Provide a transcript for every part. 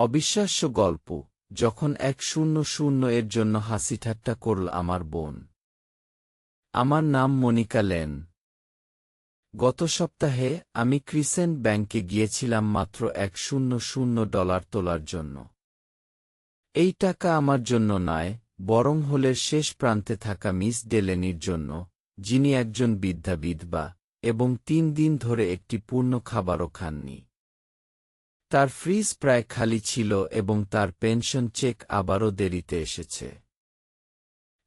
অবিশ্বাস্য গল্প, যখন এক শূন্য শূন্য এর জন্য হাসি ঠাট্টা করল আমার বোন। আমার নাম মনিকা লেন। গত সপ্তাহে আমি ক্রিসেন্ট ব্যাংকে গিয়েছিলাম মাত্র এক শূন্য শূন্য ডলার তোলার জন্য। এই টাকা আমার জন্য নয়, বরং হলের শেষ প্রান্তে থাকা মিস ডেলেনির জন্য, যিনি একজন বিদ্যাবিদ বা এবং তিন দিন ধরে একটি পূর্ণ খাবারও খাননি। তার ফ্রিজ প্রায় খালি ছিল এবং তার পেনশন চেক আবারও দেরিতে এসেছে।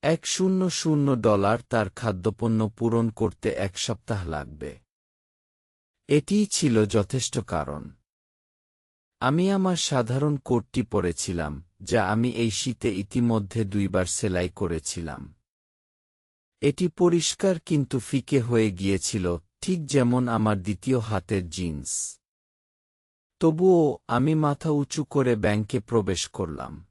এক শূন্য শূন্য ডলার তার খাদ্যপণ্য পূরণ করতে এক সপ্তাহ লাগবে। এটিই ছিল যথেষ্ট কারণ। আমি আমার সাধারণ কোটটি পরেছিলাম, যা আমি এই শীতে ইতিমধ্যে দুইবার সেলাই করেছিলাম। এটি পরিষ্কার কিন্তু ফিকে হয়ে গিয়েছিল, ঠিক যেমন আমার দ্বিতীয় হাতের জিন্স। তবুও আমি মাথা উঁচু করে ব্যাংকে প্রবেশ করলাম।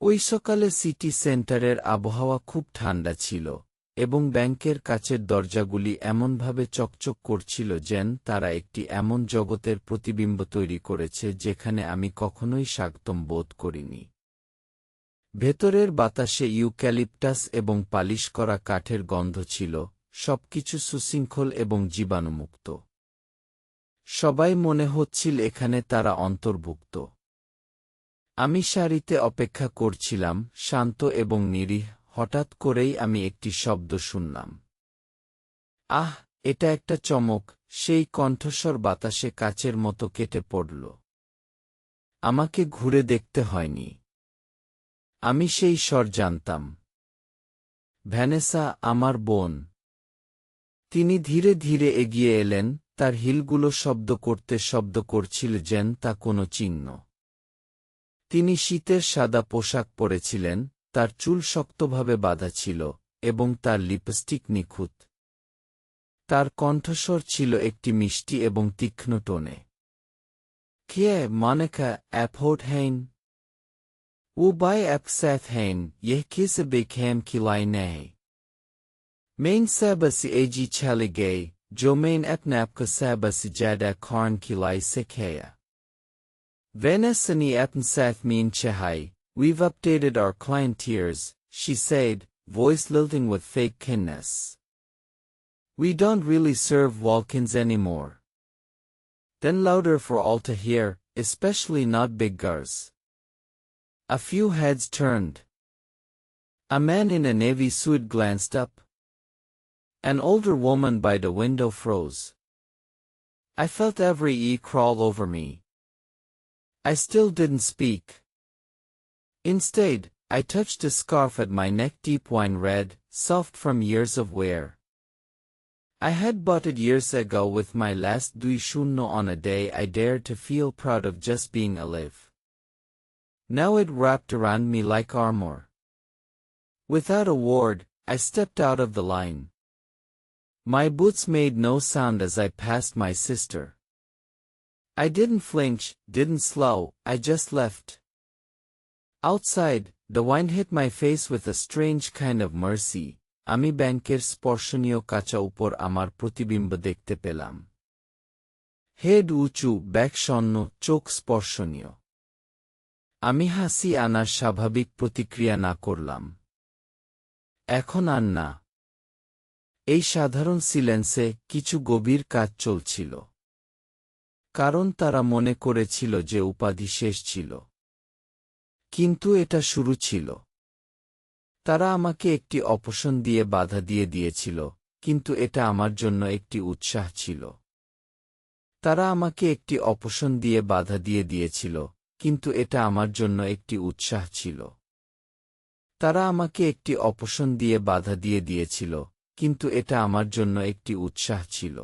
ওই সকালে সিটি সেন্টারের আবহাওয়া খুব ঠান্ডা ছিল এবং ব্যাংকের কাছের দরজাগুলি এমনভাবে চকচক করছিল যেন তারা একটি এমন জগতের প্রতিবিম্ব তৈরি করেছে যেখানে আমি কখনোই স্বাগতম বোধ করিনি। ভেতরের বাতাসে ইউক্যালিপটাস এবং পালিশ করা কাঠের গন্ধ ছিল, সবকিছু সুশৃঙ্খল এবং জীবাণুমুক্ত। সবাই মনে হচ্ছিল এখানে তারা অন্তর্ভুক্ত। আমি সারিতে অপেক্ষা করছিলাম, শান্ত এবং নিরীহ, হঠাৎ করেই আমি একটি শব্দ শুনলাম। আহ, এটা একটা চমক, সেই কণ্ঠস্বর বাতাসে কাচের মতো কেটে পড়ল। আমাকে ঘুরে দেখতে হয়নি। আমি সেই স্বর জানতাম। ভ্যানেসা, আমার বোন। তিনি ধীরে ধীরে এগিয়ে এলেন তার হিলগুলো শব্দ করতে শব্দ করছিল যেন তা কোনো চিহ্ন। তিনি শীতের সাদা পোশাক পরেছিলেন, তার চুল শক্তভাবে বাঁধা ছিল, এবং তার লিপস্টিক নিখুঁত। তার কণ্ঠস্বর ছিল একটি মিষ্টি এবং তীক্ষ্ণ টোনে। কে মানেকা অ্যাফোর্ড হেইন? ও বাই অ্যাপস্যাথ হেইন, ইহ কিসে বেখেম কিলাই নেই মেইন স্যাবাসি এজি ছালে গে Jomain Epnap Kasaba Sijada Karn Kilai Sekaya. Venasani Epnsath Mean Chehai, we've updated our client tiers, she said, voice lilting with fake kindness. We don't really serve Walkins anymore. Then louder for all to hear, especially not big girls. A few heads turned. A man in a navy suit glanced up. An older woman by the window froze. I felt every E crawl over me. I still didn't speak. Instead, I touched a scarf at my neck deep wine red, soft from years of wear. I had bought it years ago with my last duishunno on a day I dared to feel proud of just being alive. Now it wrapped around me like armor. Without a word, I stepped out of the line. My boots made no sound as I passed my sister. I didn't flinch, didn't slow, I just left. Outside, the wine hit my face with a strange kind of mercy. আমি ব্যাংকের স্পর্শনীয় কাঁচা উপর আমার প্রতিবিম্ব দেখতে পেলাম head উঁচু back সন্ন চোখ স্পর্শনীয় আমি হাসি আনার স্বাভাবিক প্রতিক্রিয়া না করলাম এখন আর না এই সাধারণ সিলেন্সে কিছু গভীর কাজ চলছিল। কারণ তারা মনে করেছিল যে উপাধি শেষ ছিল। কিন্তু এটা শুরু ছিল। তারা আমাকে একটি অপশন দিয়ে বাধা দিয়ে দিয়েছিল, কিন্তু এটা আমার জন্য একটি উৎসাহ ছিল। তারা আমাকে একটি অপশন দিয়ে বাধা দিয়ে দিয়েছিল, কিন্তু এটা আমার জন্য একটি উৎসাহ ছিল। তারা আমাকে একটি অপশন দিয়ে বাধা দিয়ে দিয়েছিল কিন্তু এটা আমার জন্য একটি উৎসাহ ছিল।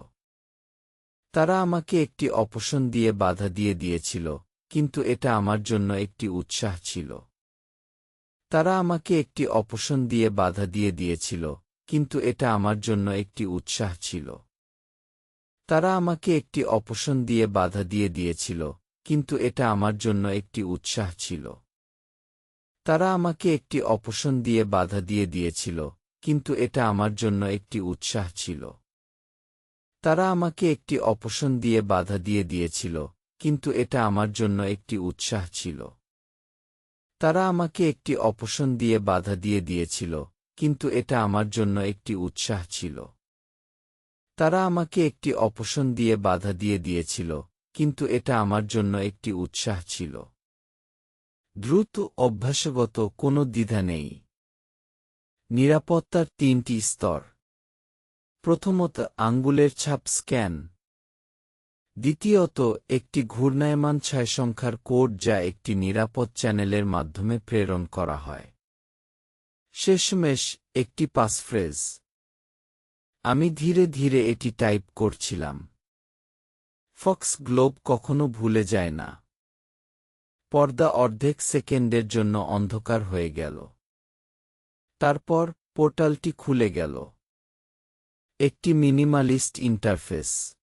তারা আমাকে একটি অপশন দিয়ে বাধা দিয়ে দিয়েছিল, কিন্তু এটা আমার জন্য একটি উৎসাহ ছিল। তারা আমাকে একটি অপশন দিয়ে বাধা দিয়ে দিয়েছিল, কিন্তু এটা আমার জন্য একটি উৎসাহ ছিল। তারা আমাকে একটি অপশন দিয়ে বাধা দিয়ে দিয়েছিল, কিন্তু এটা আমার জন্য একটি উৎসাহ ছিল। তারা আমাকে একটি অপশন দিয়ে বাধা দিয়ে দিয়েছিল কিন্তু এটা আমার জন্য একটি উৎসাহ ছিল। তারা আমাকে একটি অপশন দিয়ে বাধা দিয়ে দিয়েছিল, কিন্তু এটা আমার জন্য একটি উৎসাহ ছিল। তারা আমাকে একটি অপশন দিয়ে বাধা দিয়ে দিয়েছিল, কিন্তু এটা আমার জন্য একটি উৎসাহ ছিল। তারা আমাকে একটি অপশন দিয়ে বাধা দিয়ে দিয়েছিল, কিন্তু এটা আমার জন্য একটি উৎসাহ ছিল। দ্রুত অভ্যাসগত কোনো দ্বিধা নেই। নিরাপত্তার তিনটি স্তর। প্রথমত, আঙ্গুলের ছাপ স্ক্যান। দ্বিতীয়ত, একটি ঘূর্ণায়মান ছয় সংখ্যার কোড যা একটি নিরাপদ চ্যানেলের মাধ্যমে প্রেরণ করা হয়। শেষমেশ, একটি পাসফ্রেজ। আমি ধীরে ধীরে এটি টাইপ করছিলাম। ফক্স গ্লোব কখনো ভুলে যায় না। পর্দা অর্ধেক সেকেন্ডের জন্য অন্ধকার হয়ে গেল। তারপর পোর্টালটি খুলে গেল। একটি minimalist interface.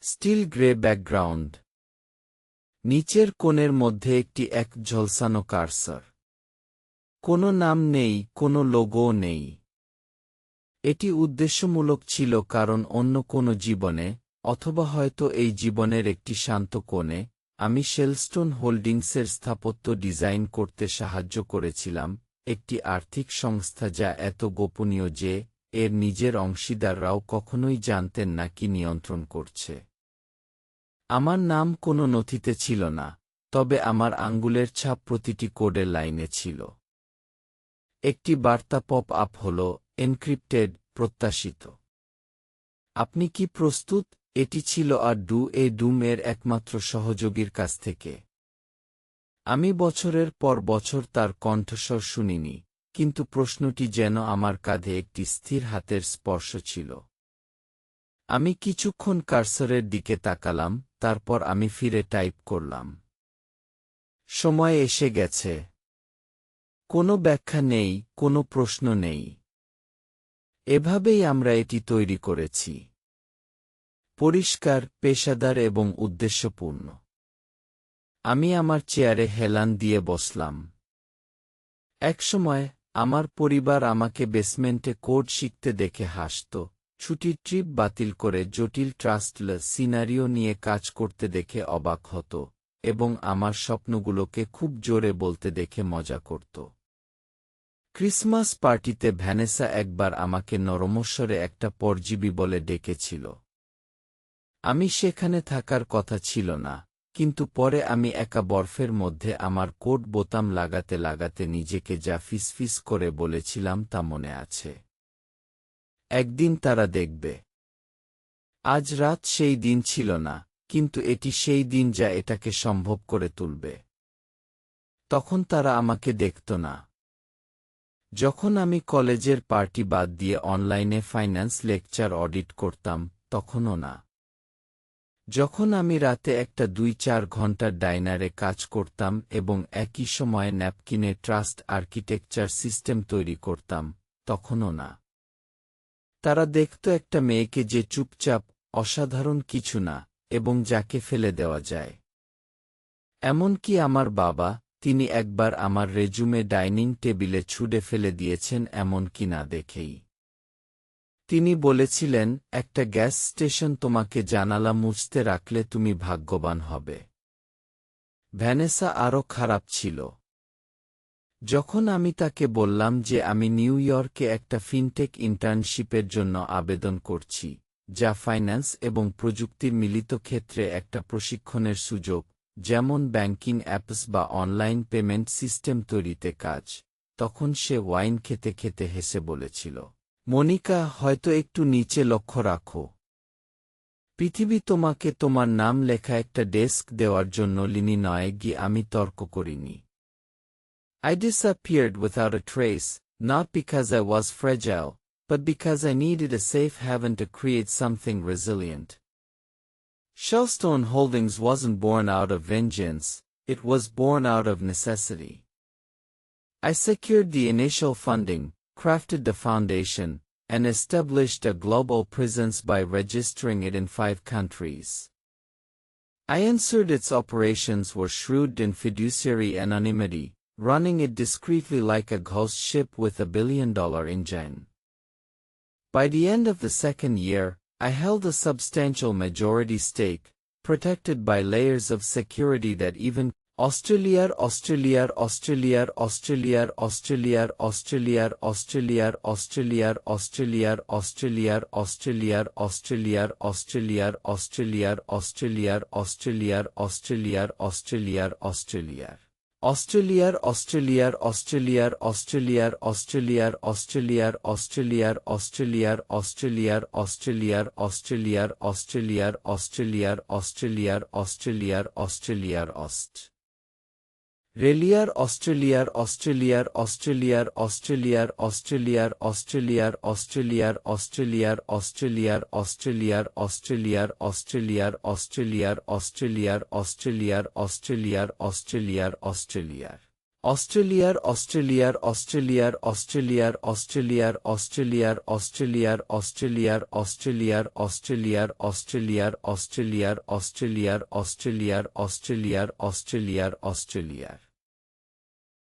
Steel grey background. নিচের কোণের মধ্যে একটি এক ঝলসানো কার্সার। কোনো নাম নেই, কোনো লোগো নেই। এটি উদ্দেশ্যমূলক ছিল কারণ অন্য কোনো জীবনে, অথবা হয়তো এই জীবনের একটি শান্ত কোণে, আমি শেলস্টোন হোল্ডিংসের স্থাপত্য ডিজাইন করতে সাহায্য করেছিলাম একটি আর্থিক সংস্থা যা এত গোপনীয় যে, এর নিজের অংশীদাররাও কখনোই জানতেন না কি নিয়ন্ত্রণ করছে। আমার নাম কোনো নথিতে ছিল না, তবে আমার আঙ্গুলের ছাপ প্রতিটি কোডের লাইনে ছিল। একটি বার্তা পপ আপ হল, এনক্রিপ্টেড, প্রত্যাশিত। আপনি কি প্রস্তুত? এটি ছিল আর ডু এ ডুম এর একমাত্র সহযোগীর কাছ থেকে। আমি বছরের পর বছর তার কণ্ঠস্বর শুনিনি, কিন্তু প্রশ্নটি যেন আমার কাঁধে একটি স্থির হাতের স্পর্শ ছিল। আমি কিছুক্ষণ কার্সরের দিকে তাকালাম, তারপর আমি ফিরে টাইপ করলাম। সময় এসে গেছে। কোনো ব্যাখ্যা নেই, কোনো প্রশ্ন নেই। এভাবেই আমরা এটি তৈরি করেছি। পরিষ্কার, পেশাদার এবং উদ্দেশ্যপূর্ণ। আমি আমার চেয়ারে হেলান দিয়ে বসলাম। একসময় আমার পরিবার আমাকে বেসমেন্টে কোড শিখতে দেখে হাসত। ছুটির ট্রিপ বাতিল করে জটিল ট্রাস্টল সিনারিও নিয়ে কাজ করতে দেখে অবাক হতো এবং আমার স্বপ্নগুলোকে খুব জোরে বলতে দেখে মজা করত। ক্রিসমাস পার্টিতে ভ্যানেসা একবার আমাকে নরমস্বরে একটা পরজীবী বলে ডেকেছিল। আমি সেখানে থাকার কথা ছিল না। কিন্তু পরে আমি একা বরফের মধ্যে আমার কোট বোতাম লাগাতে লাগাতে নিজেকে যা ফিসফিস করে বলেছিলাম তা মনে আছে। একদিন তারা দেখবে। আজ রাত সেই দিন ছিল না, কিন্তু এটি সেই দিন যা এটাকে সম্ভব করে তুলবে। তখন তারা আমাকে দেখত না। যখন আমি কলেজের পার্টি বাদ দিয়ে অনলাইনে ফাইন্যান্স লেকচার অডিট করতাম, তখনও না। যখন আমি রাতে একটা দুই চার ঘণ্টার ডাইনারে কাজ করতাম এবং একই সময়ে ন্যাপকিনে ট্রাস্ট আর্কিটেকচার সিস্টেম তৈরি করতাম, তখনও না। তারা দেখত একটা মেয়েকে যে চুপচাপ, অসাধারণ কিছু না, এবং যাকে ফেলে দেওয়া যায়। এমনকি আমার বাবা, তিনি একবার আমার রেজুমে ডাইনিং টেবিলে ছুড়ে ফেলে দিয়েছেন এমন কি না দেখেই। তিনি বলেছিলেন, একটা গ্যাস স্টেশন তোমাকে জানালা মুছতে রাখলে তুমি ভাগ্যবান হবে। ভ্যানেসা আরও খারাপ ছিল। যখন আমি তাকে বললাম যে আমি নিউ ইয়র্কে একটা ফিনটেক ইন্টার্নশিপের জন্য আবেদন করছি, যা ফাইন্যান্স এবং প্রযুক্তির মিলিত ক্ষেত্রে একটা প্রশিক্ষণের সুযোগ, যেমন ব্যাংকিং অ্যাপস বা অনলাইন পেমেন্ট সিস্টেম তৈরিতে কাজ, তখন সে ওয়াইন খেতে খেতে হেসে বলেছিল। মনিকা হয়তো একটু নিচে লক্ষ্য রাখো পৃথিবী তোমাকে তোমার নাম লেখা একটা ডেস্ক দেওয়ার জন্য লিনি নয় গিয়ে আমি তর্ক করিনি I disappeared without a trace, not because I was fragile, but because I needed a safe haven to create something resilient. Shellstone Holdings wasn't born out of vengeance, it was born out of necessity. I secured the initial funding, crafted the foundation, and established a global presence by registering it in five countries. I ensured its operations were shrewd in fiduciary anonymity, running it discreetly like a ghost ship with a billion-dollar engine. By the end of the second year, I held a substantial majority stake, protected by layers of security that even Australiar Australiar Australiar Australiar Australiar Australiar Australiar Australiar Australiar Australiar Australiar Australiar Australiar Australiar Australiar Australiar Australiar Australiar Australiar অস্ট্রেলিয়ার অস্ট্রেলিয়ার অস্ট্রেলিয়ার অস্ট্রেলিয়ার অস্ট্রেলিয়ার অস্ট্রেলিয়ার অস্ট্রেলিয়ার অস্ট্রেলিয়ার অস্ট্রেলিয়ার অস্ট্রেলিয়ার অস্ট্রেলিয়ার অস্ট্রেলিয়ার অস্ট্রেলিয়ার অস্ট্রেলিয়ার অস্ট্রেলিয়ার অস্ট্রেলিয়ার অস্ট রেলিয়ার অস্ট্রেলিয়ার অস্ট্রেলিয়ার অস্ট্রেলিয়ার অস্ট্রেলিয়ার অস্ট্রেলিয়ার অস্ট্রেলিয়ার অস্ট্রেলিয়ার অস্ট্রেলিয়ার অস্ট্রেলিয়ার অস্ট্রেলিয়ার অস্ট্রেলিয়ার অস্ট্রেলিয়ার অস্ট্রেলিয়ার অস্ট্রেলিয়ার অস্ট্রেলিয়ার অস্ট্রেলিয়ার অস্ট্রেলিয়ার অস্ট্রেলিয়ার অস্ট্রেলিয়ার অস্ট্রেলিয়ার অস্ট্রেলিয়ার অস্ট্রেলিয়ার অস্ট্রেলিয়ার অস্ট্রেলিয়ার অস্ট্রেলিয়ার অস্ট্রেলিয়ার অস্ট্রেলিয়ার অস্ট্রেলিয়ার অস্ট্রেলিয়ার অস্ট্রেলিয়ার অস্ট্রেলিয়ার অস্ট্রেলিয়ার অস্ট্রেলিয়ার অস্ট্রেলিয়ার অস্ট্রেলিয়ার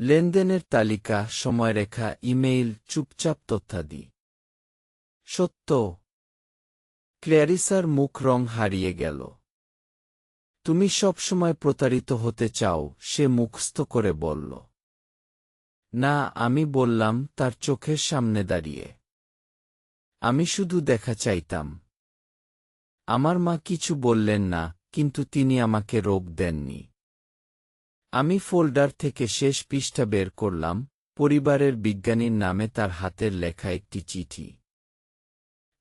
লেনদেনের তালিকা, সময়রেখা, ইমেইল, চুপচাপ তথ্যাদি। সত্য। ক্ল্যারিসার মুখ রং হারিয়ে গেল। তুমি সবসময় প্রতারিত হতে চাও, সে মুখস্থ করে বলল। না, আমি বললাম, তার চোখের সামনে দাঁড়িয়ে। আমি শুধু দেখা চাইতাম। আমার মা কিছু বললেন না, কিন্তু তিনি আমাকে রোগ দেননি। আমি ফোল্ডার থেকে শেষ পৃষ্ঠা বের করলাম, পরিবারের বিজ্ঞানীর নামে তার হাতের লেখা একটি চিঠি।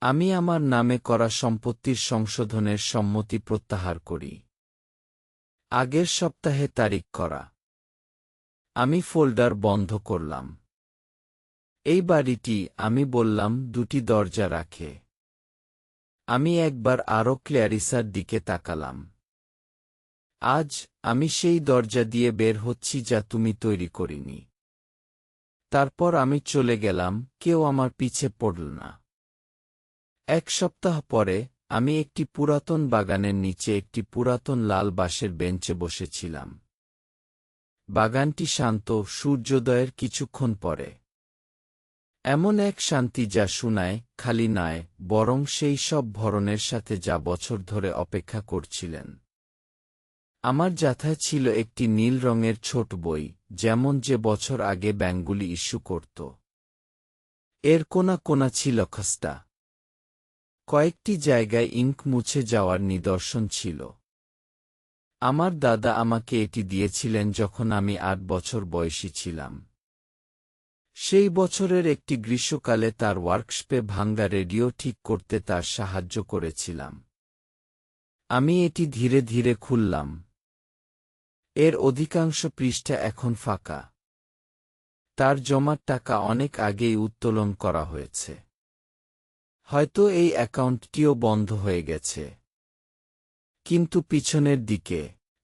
আমি আমার নামে করা সম্পত্তির সংশোধনের সম্মতি প্রত্যাহার করি। আগের সপ্তাহে তারিখ করা। আমি ফোল্ডার বন্ধ করলাম। এই বাড়িটি আমি বললাম, দুটি দরজা রাখে। আমি একবার আরও ক্ল্যারিসার দিকে তাকালাম। আজ আমি সেই দরজা দিয়ে বের হচ্ছি যা তুমি তৈরি করিনি। তারপর আমি চলে গেলাম, কেউ আমার পিছে পড়ল না। এক সপ্তাহ পরে আমি একটি পুরাতন বাগানের নিচে একটি পুরাতন লাল বাঁশের বেঞ্চে বসেছিলাম। বাগানটি শান্ত, সূর্যোদয়ের কিছুক্ষণ পরে। এমন এক শান্তি যা শুনায় খালি নয়, বরং সেই সব ভরণের সাথে যা বছর ধরে অপেক্ষা করছিলেন। আমার যাথায় ছিল একটি নীল রঙের ছোট বই, যেমন যে বছর আগে ব্যাংকগুলি ইস্যু করত। এর কোনা কোনা ছিল খস্তা। কয়েকটি জায়গায় ইঙ্ক মুছে যাওয়ার নিদর্শন ছিল। আমার দাদা আমাকে এটি দিয়েছিলেন যখন আমি আট বছর বয়সী ছিলাম। সেই বছরের একটি গ্রীষ্মকালে তার ওয়ার্কশপে ভাঙ্গা রেডিও ঠিক করতে তার সাহায্য করেছিলাম। আমি এটি ধীরে ধীরে খুললাম। এর অধিকাংশ পৃষ্ঠা এখন ফাঁকা। তার জমার টাকা অনেক আগেই উত্তোলন করা হয়েছে। হয়তো এই অ্যাকাউন্টটিও বন্ধ হয়ে গেছে। কিন্তু পিছনের দিকে